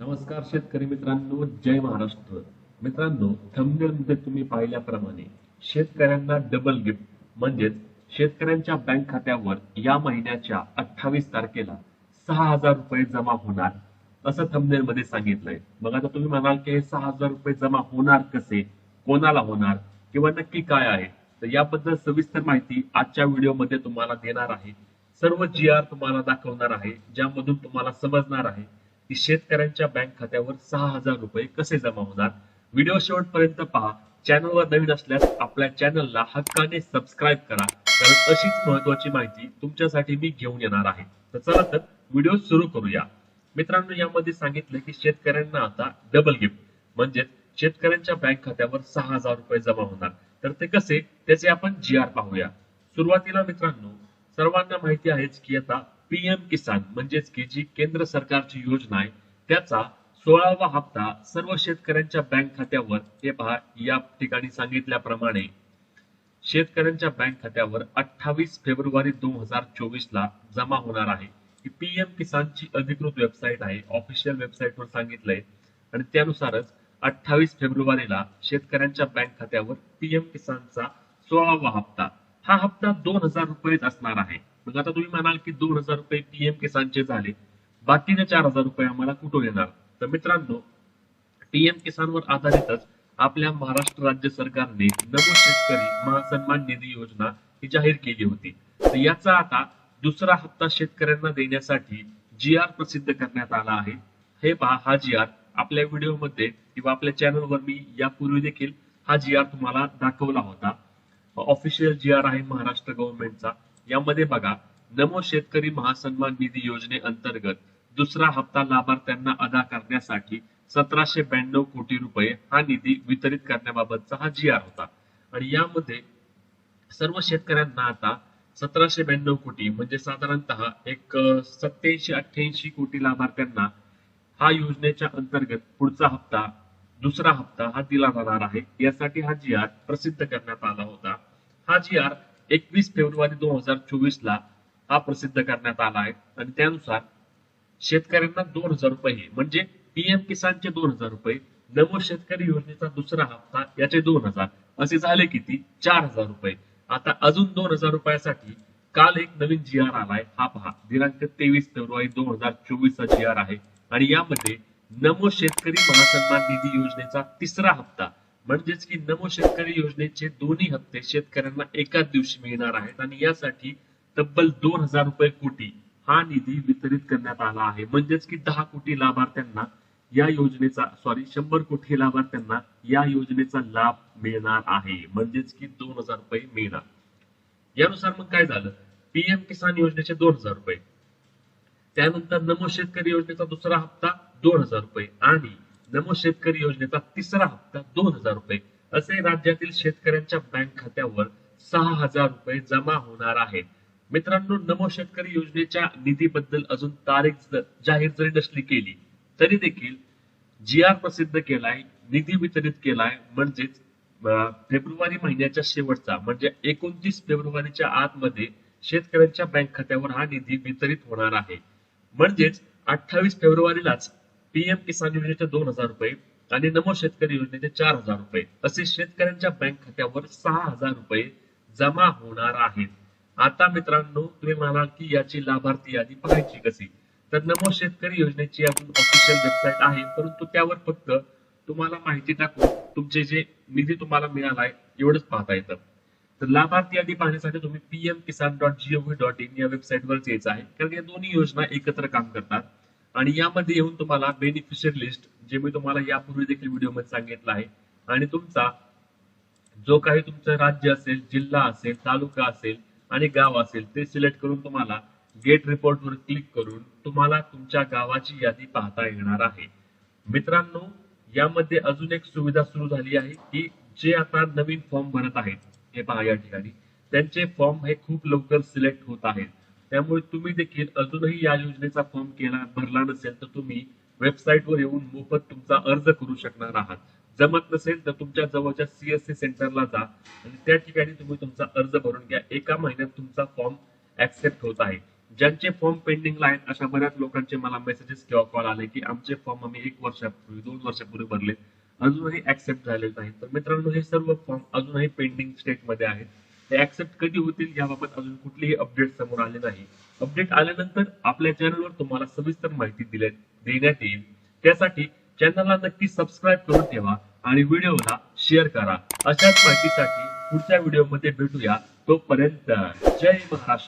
नमस्कार शेतकरी मित्रांनो जय महाराष्ट्र. मित्रांनो थंबनेल मध्ये तुम्ही पाहिल्याप्रमाणे शेतकऱ्यांना डबल गिफ्ट म्हणजेच शेतकऱ्यांच्या बँक खात्यावर या महिन्याच्या अठ्ठावीस तारखेला सहा हजार रुपये जमा होणार असं थंबनेल मध्ये सांगितलंय. मग आता तुम्ही म्हणाल की हे सहा हजार रुपये जमा होणार कसे? कोणाला होणार? किंवा नक्की काय आहे? तर याबद्दल सविस्तर माहिती आजच्या व्हिडिओमध्ये तुम्हाला देणार आहे. सर्व जी आर तुम्हाला दाखवणार आहे ज्यामधून तुम्हाला समजणार आहे. की शेतकऱ्यांच्या बँक खात्यावर सहा हजार रुपये कसे जमा होणार? व्हिडिओ शेवटपर्यंत पहा. चॅनलवर नवीन असल्यास आपल्या चॅनलला हक्काने सबस्क्राईब करा. कारण अशीच महत्वाची माहिती तुमच्यासाठी मी घेऊन येणार आहे. तर चला तर व्हिडिओ सुरू करूया. मित्रांनो यामध्ये सांगितलं की शेतकऱ्यांना आता डबल गिफ्ट म्हणजे शेतकऱ्यांच्या बँक खात्यावर सहा हजार रुपये जमा होणार. तर ते कसे? त्याचे आपण जी आर पाहूया. सुरुवातीला मित्रांनो सर्वांना माहिती आहेच की आता पीएम किसान म्हणजेच की जी केंद्र सरकारची योजना आहे त्याचा सोळावा हप्ता सर्व शेतकऱ्यांच्या बँक खात्यावर हे पहा या ठिकाणी सांगितल्याप्रमाणे शेतकऱ्यांच्या बँक खात्यावर अठ्ठावीस फेब्रुवारी दोन हजार चोवीस ला जमा होणार आहे. ही पीएम किसानची अधिकृत वेबसाईट आहे ऑफिशियल वेबसाईटवर सांगितलंय. आणि त्यानुसारच अठ्ठावीस फेब्रुवारीला शेतकऱ्यांच्या बँक खात्यावर पीएम किसानचा सोळावा हप्ता. हा हप्ता दोन हजार रुपयेच असणार आहे. मग आता तुम्ही म्हणाल की दोन हजार रुपये पीएम किसानचे झाले. बाकीचे चार हजार रुपये आम्हाला कुठून येणार? तर मित्रांनो पीएम किसानवर आधारितच आपल्या महाराष्ट्र राज्य सरकारने नमो शेतकरी महासन्मान निधी योजना ही जाहीर केली होती. तर याचा आता दुसरा हप्ता शेतकऱ्यांना देण्यासाठी जी आर प्रसिद्ध करण्यात आला आहे. हे पहा हा जी आर आपल्या व्हिडिओमध्ये किंवा आपल्या चॅनलवर मी यापूर्वी देखील हा जी आर तुम्हाला दाखवला होता. ऑफिशियल जी आर आहे महाराष्ट्र गव्हर्नमेंटचा यामध्ये बघा नमो शेतकरी महासन्मान निधी योजनेअंतर्गत दुसरा हप्ता लाभार्थ्यांना अदा करण्यासाठी सतराशे ब्याण्णव कोटी रुपये हा निधी वितरित करण्याबाबतचा हा जी आर होता. आणि यामध्ये सर्व शेतकऱ्यांना आता सतराशे ब्याण्णव कोटी म्हणजे साधारणतः एक सत्याऐंशी अठ्ठ्याऐंशी कोटी लाभार्थ्यांना हा योजनेच्या अंतर्गत पुढचा हप्ता दुसरा हप्ता हा दिला जाणार आहे. यासाठी हा जी आर प्रसिद्ध करण्यात आला होता. हा जी आर एकवीस फेब्रुवारी दोन हजार चोवीस ला हा प्रसिद्ध करण्यात आला आहे. आणि त्यानुसार शेतकऱ्यांना दोन हजार रुपये म्हणजे पीएम किसानचे दोन हजार रुपये नमो शेतकरी योजनेचा दुसरा हप्ता याचे दोन हजार असे झाले किती चार हजार रुपये. आता अजून दोन हजार रुपयासाठी काल एक नवीन जी आर आलाय. हा पहा दिनांक तेवीस फेब्रुवारी दोन हजार चोवीस चा जी आर आहे. आणि यामध्ये नमो शेतकरी महासन्मान निधी योजनेचा तिसरा हप्ता म्हणजेच की नमो शेतकरी योजनेचे दोन्ही हप्ते शेतकऱ्यांना एकाच दिवशी मिळणार आहेत आणि यासाठी तब्बल दोन हजार रुपये कोटी हा निधी वितरित करण्यात आला आहे. म्हणजेच की दहा कोटी लाभार्थ्यांना या योजनेचा सॉरी शंभर कोटी लाभार्थ्यांना या योजनेचा लाभ मिळणार आहे. म्हणजेच की दोन हजार रुपये मिळणार. यानुसार मग काय झालं? पीएम किसान योजनेचे दोन हजार रुपये. त्यानंतर नमो शेतकरी योजनेचा दुसरा हप्ता दोन हजार रुपये आणि नमो शेतकरी योजनेचा तिसरा हप्ता दोन हजार रुपये. असे राज्यातील शेतकऱ्यांच्या बँक खात्यावर सहा हजार रुपये जमा होणार आहेत. मित्रांनो नमो शेतकरी योजनेच्या निधीबद्दल अजून तारीख जाहीर जरी नसली केली तरी देखील जी आर प्रसिद्ध केलाय निधी वितरित केलाय म्हणजेच फेब्रुवारी महिन्याच्या शेवटचा म्हणजे एकोणतीस फेब्रुवारीच्या आतमध्ये शेतकऱ्यांच्या बँक खात्यावर हा निधी वितरित होणार आहे. म्हणजेच अठ्ठावीस फेब्रुवारीलाच पीएम किसान योजनेचे दोन हजार रुपये आणि नमो शेतकरी योजनेचे चार हजार रुपये. असे शेतकऱ्यांच्या बँक खात्यावर सहा हजार रुपये जमा होणार आहेत. आता मित्रांनो तुम्ही म्हणाल की याची लाभार्थी यादी पाहायची कशी? तर नमो शेतकरी योजनेची अजून ऑफिशियल वेबसाईट आहे परंतु त्यावर फक्त तुम्हाला माहिती टाकून तुमचे जे निधी तुम्हाला मिळाला आहे एवढंच पाहता येतं. तर लाभार्थी यादी पाहण्यासाठी तुम्ही PM Kisan dot gov dot in या वेबसाईटवरच यायचं आहे कारण या दोन्ही योजना एकत्र काम करतात. आणि यामध्ये येऊन तुम्हाला बेनिफिशियर लिस्ट जे मी तुम्हाला यापूर्वी देखील व्हिडिओमध्ये सांगितलं आहे. आणि तुमचा जो काही तुमचं राज्य असेल जिल्हा असेल तालुका असेल आणि गाव असेल ते सिलेक्ट करून तुम्हाला गेट रिपोर्ट वर क्लिक करून तुम्हाला तुमच्या गावाची यादी पाहता येणार आहे. मित्रांनो यामध्ये अजून एक सुविधा सुरू झाली आहे की जे आता नवीन फॉर्म भरत आहेत हे पहा या ठिकाणी. त्यांचे फॉर्म हे खूप लवकर सिलेक्ट होत आहेत. त्यामुळे तुम्ही देखील अजूनही या योजनेचा फॉर्म केला भरला नसेल तर तुम्ही वेबसाईटवर येऊन मोफत तुमचा अर्ज करू शकणार आहात. जमत नसेल तर तुमच्या जवळच्या सीएससी सेंटरला जा आणि त्या ठिकाणी तुम्ही तुमचा अर्ज भरून घ्या. एका महिन्यात तुमचा फॉर्म ऍक्सेप्ट होत आहे. ज्यांचे फॉर्म पेंडिंगला आहेत अशा बऱ्याच लोकांचे मला मेसेजेस किंवा कॉल आले की आमचे फॉर्म आम्ही एक वर्षापूर्वी दोन वर्षापूर्वी भरले. अजूनही ऍक्सेप्ट झालेले नाही तर मित्रांनो हे सर्व फॉर्म अजूनही पेंडिंग स्टेटमध्ये आहेत. ते ऍक्सेप्ट कधी होतील याबाबत अजून कुठलेही अपडेट समोर आले नाही. अपडेट आल्यानंतर आपल्या चॅनलवर तुम्हाला सविस्तर माहिती दिल्या देण्यात येईल. त्यासाठी चॅनलला नक्की सबस्क्राईब करून ठेवा आणि व्हिडिओला शेअर करा. अशाच माहितीसाठी पुढच्या व्हिडिओमध्ये भेटूया. तोपर्यंत जय महाराष्ट्र.